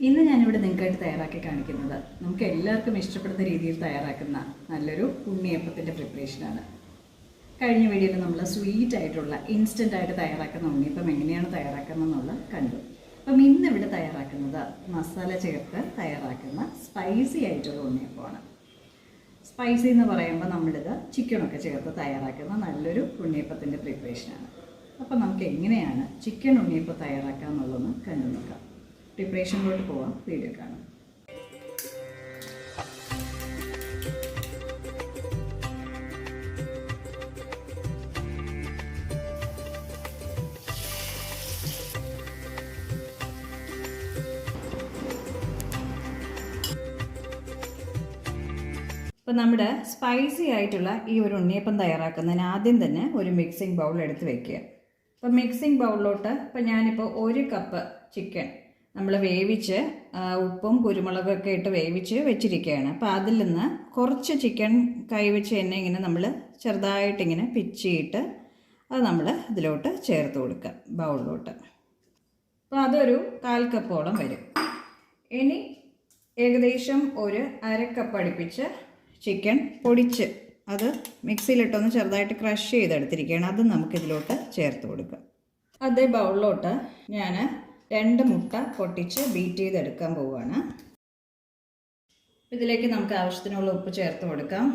ഇന്ന് ഞാനിവിടെ നിങ്ങൾക്കായിട്ട് തയ്യാറാക്കി കാണിക്കുന്നത് നമുക്ക് എല്ലാവർക്കും ഇഷ്ടപ്പെടുന്ന രീതിയിൽ തയ്യാറാക്കുന്ന നല്ലൊരു ഉണ്ണിയപ്പത്തിന്റെ പ്രിപ്പറേഷനാണ് കഴിഞ്ഞ വീഡിയോയിൽ നമ്മൾ സ്വീറ്റ് ആയിട്ടുള്ള ഇൻസ്റ്റന്റ് ആയിട്ട് തയ്യാറാക്കുന്ന ഉണ്ണിയപ്പം എങ്ങനെയാണ് തയ്യാറാക്കുന്നത് എന്നുള്ളത് കണ്ടു. അപ്പം ഇന്ന് ഇവിടെ തയ്യാറാക്കുന്നത് മസാല ചേർത്ത് തയ്യാറാക്കുന്ന സ്പൈസി ആയിട്ടുള്ള ഉണ്ണിയപ്പമാണ്. സ്പൈസി എന്ന് പറയുമ്പോൾ നമ്മളിത് ചിക്കനൊക്കെ ചേർത്ത് തയ്യാറാക്കുന്ന നല്ലൊരു ഉണ്ണിയപ്പത്തിന്റെ പ്രിപ്പറേഷനാണ് അപ്പം നമുക്ക് എങ്ങനെയാണ് ചിക്കൻ ഉണ്ണിയപ്പം തയ്യാറാക്കുക എന്നുള്ളതൊന്ന് കണ്ടു നോക്കാം. പ്രിപ്പറേഷനിലോട്ട് പോവാം. വീഡിയോ കാണാം. അപ്പം നമ്മുടെ സ്പൈസി ആയിട്ടുള്ള ഈ ഒരു ഉണ്ണിയപ്പം തയ്യാറാക്കുന്നതിന് ആദ്യം തന്നെ ഒരു മിക്സിംഗ് ബൗൾ എടുത്ത് വെക്കുക. അപ്പം മിക്സിംഗ് ബൗളിലോട്ട് ഇപ്പം ഞാനിപ്പോൾ ഒരു കപ്പ് ചിക്കൻ നമ്മൾ വേവിച്ച് ഉപ്പും കുരുമുളകൊക്കെ ഇട്ട് വേവിച്ച് വെച്ചിരിക്കുകയാണ്. അപ്പോൾ അതിൽ നിന്ന് കുറച്ച് ചിക്കൻ കൈവച്ച് തന്നെ ഇങ്ങനെ നമ്മൾ ചെറുതായിട്ടിങ്ങനെ പിച്ചിയിട്ട് അത് നമ്മൾ ഇതിലോട്ട് ചേർത്ത് കൊടുക്കുക ബൗളിലോട്ട്. അപ്പോൾ അതൊരു കാൽ കപ്പോളം വരും. ഇനി ഏകദേശം ഒരു അരക്കപ്പ് കപ്പ് അടുപ്പിച്ച് ചിക്കൻ പൊടിച്ച് അത് മിക്സിയിലിട്ടൊന്ന് ചെറുതായിട്ട് ക്രഷ് ചെയ്തെടുത്തിരിക്കുകയാണ്. അത് നമുക്കിതിലോട്ട് ചേർത്ത് കൊടുക്കാം അതേ ബൗളിലോട്ട് ഞാൻ രണ്ട് മുട്ട പൊട്ടിച്ച് ബീറ്റ് ചെയ്തെടുക്കാൻ പോവുകയാണ്. ഇതിലേക്ക് നമുക്ക് ആവശ്യത്തിനുള്ള ഉപ്പ് ചേർത്ത് കൊടുക്കാം.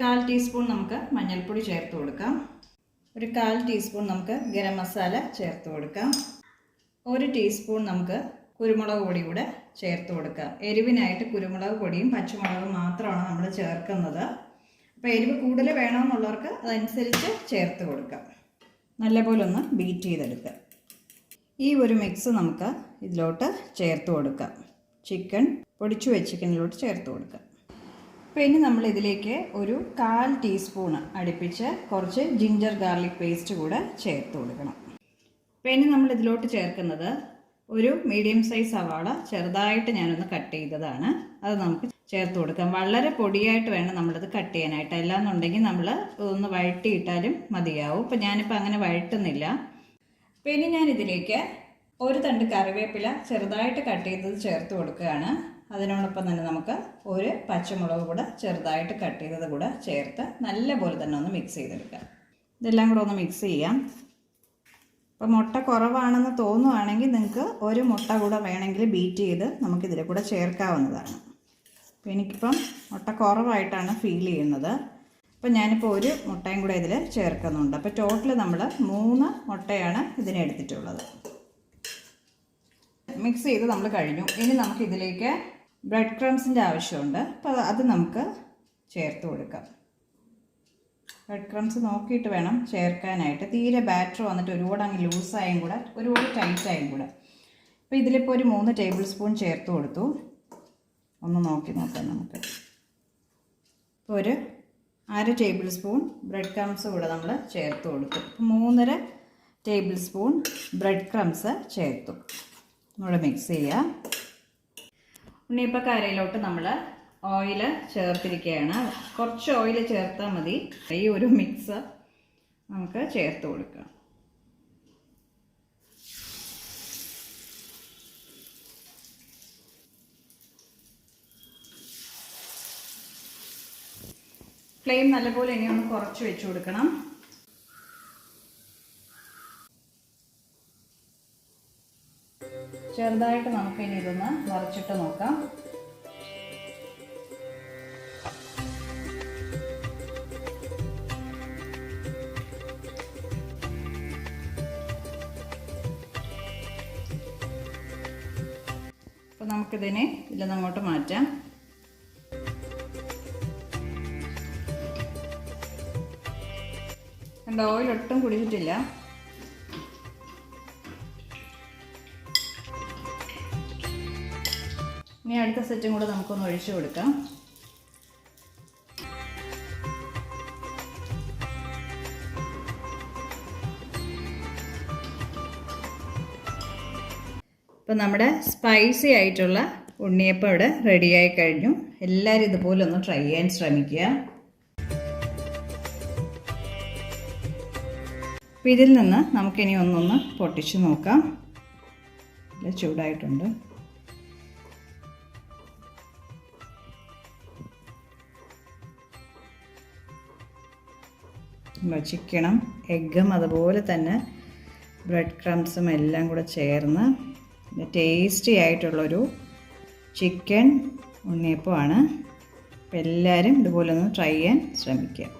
കാൽ ടീസ്പൂൺ നമുക്ക് മഞ്ഞൾപ്പൊടി ചേർത്ത് കൊടുക്കാം. ഒരു കാൽ ടീസ്പൂൺ നമുക്ക് ഗരം മസാല ചേർത്ത് കൊടുക്കാം. ഒരു ടീസ്പൂൺ നമുക്ക് കുരുമുളക് പൊടി കൂടെ ചേർത്ത് കൊടുക്കാം. എരിവിനായിട്ട് കുരുമുളക് പൊടിയും പച്ചമുളകും മാത്രമാണ് നമ്മൾ ചേർക്കുന്നത്. അപ്പോൾ എരിവ് കൂടുതൽ വേണമെന്നുള്ളവർക്ക് അതനുസരിച്ച് ചേർത്ത് കൊടുക്കാം. നല്ലപോലെ ഒന്ന് ബീറ്റ് ചെയ്തെടുക്കുക. ഈ ഒരു മിക്സ് നമുക്ക് ഇതിലോട്ട് ചേർത്ത് കൊടുക്കാം. ചിക്കൻ പൊടിച്ചു വെച്ചിക്കനിലോട്ട് ചേർത്ത് കൊടുക്കാം. ഇനി നമ്മൾ ഇതിലേക്ക് ഒരു കാൽ ടീസ്പൂണ് അടുപ്പിച്ച് കുറച്ച് ജിഞ്ചർ ഗാർലിക് പേസ്റ്റ് കൂടെ ചേർത്ത് കൊടുക്കണം. ഇനി നമ്മൾ ഇതിലോട്ട് ചേർക്കുന്നത് ഒരു മീഡിയം സൈസ് സവാള ചെറുതായിട്ട് ഞാനൊന്ന് കട്ട് ചെയ്തതാണ്. അത് നമുക്ക് ചേർത്ത് കൊടുക്കാം. വളരെ പൊടിയായിട്ട് വേണം നമ്മളത് കട്ട് ചെയ്യാനായിട്ട്. അല്ലാന്നുണ്ടെങ്കിൽ നമ്മൾ ഒന്ന് വഴട്ടിയിട്ടാലും മതിയാവും. ഇപ്പം ഞാനിപ്പോൾ അങ്ങനെ വഴട്ടുന്നില്ല അപ്പോൾ ഇനി ഞാൻ ഇതിലേക്ക് ഒരു തണ്ട് കറിവേപ്പില ചെറുതായിട്ട് കട്ട് ചെയ്തത് ചേർത്ത് കൊടുക്കുകയാണ്. അതിനോടൊപ്പം തന്നെ നമുക്ക് ഒരു പച്ചമുളക് കൂടെ ചെറുതായിട്ട് കട്ട് ചെയ്തത് കൂടെ ചേർത്ത് നല്ലപോലെ തന്നെ ഒന്ന് മിക്സ് ചെയ്തെടുക്കാം ഇതെല്ലാം കൂടെ ഒന്ന് മിക്സ് ചെയ്യാം. അപ്പോൾ മുട്ട കുറവാണെന്ന് തോന്നുവാണെങ്കിൽ നിങ്ങൾക്ക് ഒരു മുട്ട കൂടെ വേണമെങ്കിൽ ബീറ്റ് ചെയ്ത് നമുക്കിതിൽ കൂടെ ചേർക്കാവുന്നതാണ്. അപ്പോൾ എനിക്കിപ്പം മുട്ട കുറവായിട്ടാണ് ഫീൽ ചെയ്യുന്നത്. അപ്പോൾ ഞാനിപ്പോൾ ഒരു മുട്ടയും കൂടെ ഇതിൽ ചേർക്കുന്നുണ്ട്. അപ്പോൾ ടോട്ടൽ നമ്മൾ മൂന്ന് മുട്ടയാണ് ഇതിനെടുത്തിട്ടുള്ളത് മിക്സ് ചെയ്ത് നമ്മൾ കഴിഞ്ഞു. ഇനി നമുക്ക് ഇതിലേക്ക് ബ്രെഡ് ക്രംസിന്റെ ആവശ്യമുണ്ട്. അപ്പോൾ അത് നമുക്ക് ചേർത്ത് കൊടുക്കാം. ബ്രെഡ് ക്രംസ് നോക്കിയിട്ട് വേണം ചേർക്കാനായിട്ട്. തീരെ ബാറ്റർ വന്നിട്ട് ഒരുപാട് അങ്ങ് ലൂസായും കൂടെ ഒരുപാട് ടൈറ്റായും കൂടെ. അപ്പോൾ ഇതിലിപ്പോൾ ഒരു മൂന്ന് ടേബിൾ സ്പൂൺ ചേർത്ത് കൊടുത്തു. ഒന്ന് നോക്കി നോക്കാം നമുക്ക്. ഇപ്പോൾ ഒരു അര ടേബിൾ സ്പൂൺ ബ്രെഡ് ക്രംസ് കൂടെ നമ്മൾ ചേർത്ത് കൊടുക്കും. മൂന്നര ടേബിൾ സ്പൂൺ ബ്രെഡ് ക്രംസ് ചേർത്തു. നമ്മൾ മിക്സ് ചെയ്യുക ഉണ്ണിയപ്പക്കാരയിലോട്ട് നമ്മൾ ഓയിൽ ചേർത്തിരിക്കുകയാണ്. കുറച്ച് ഓയിൽ ചേർത്താൽ മതി. ഈ ഒരു മിക്സ് നമുക്ക് ചേർത്ത് കൊടുക്കാം. ഫ്ലെയിം നല്ലപോലെ ഇനി ഒന്ന് കുറച്ച് വെച്ച് കൊടുക്കണം. ചെറുതായിട്ട് നമുക്ക് ഇനി ഇതൊന്ന് വറച്ചിട്ട് നോക്കാം. അപ്പോൾ നമുക്കിതിനെ ഇതിൽ നിന്ന് അങ്ങോട്ട് മാറ്റാം. കണ്ട ഓയിൽ ഒട്ടും കുടിച്ചിട്ടില്ല. ഇനി അടുത്ത സെറ്റും കൂടെ നമുക്കൊന്ന് ഒഴിച്ചു കൊടുക്കാം. ഇപ്പം നമ്മുടെ സ്പൈസി ആയിട്ടുള്ള ഉണ്ണിയപ്പം ഇവിടെ റെഡിയായി കഴിഞ്ഞു. എല്ലാവരും ഇതുപോലെ ഒന്ന് ട്രൈ ചെയ്യാൻ ശ്രമിക്കുക. അപ്പോൾ ഇതിൽ നിന്ന് നമുക്കിനി ഒന്നൊന്ന് പൊട്ടിച്ച് നോക്കാം. നല്ല ചൂടായിട്ടുണ്ട്. ചിക്കണം എഗ്ഗും അതുപോലെ തന്നെ ബ്രെഡ് ക്രംസും എല്ലാം കൂടെ ചേർന്ന് ടേസ്റ്റി ആയിട്ടുള്ളൊരു ചിക്കൻ ഉണ്ണിയപ്പമാണ്. അപ്പോൾ എല്ലാവരും ഇതുപോലെ ഒന്ന് ട്രൈ ചെയ്യാൻ ശ്രമിക്കുക.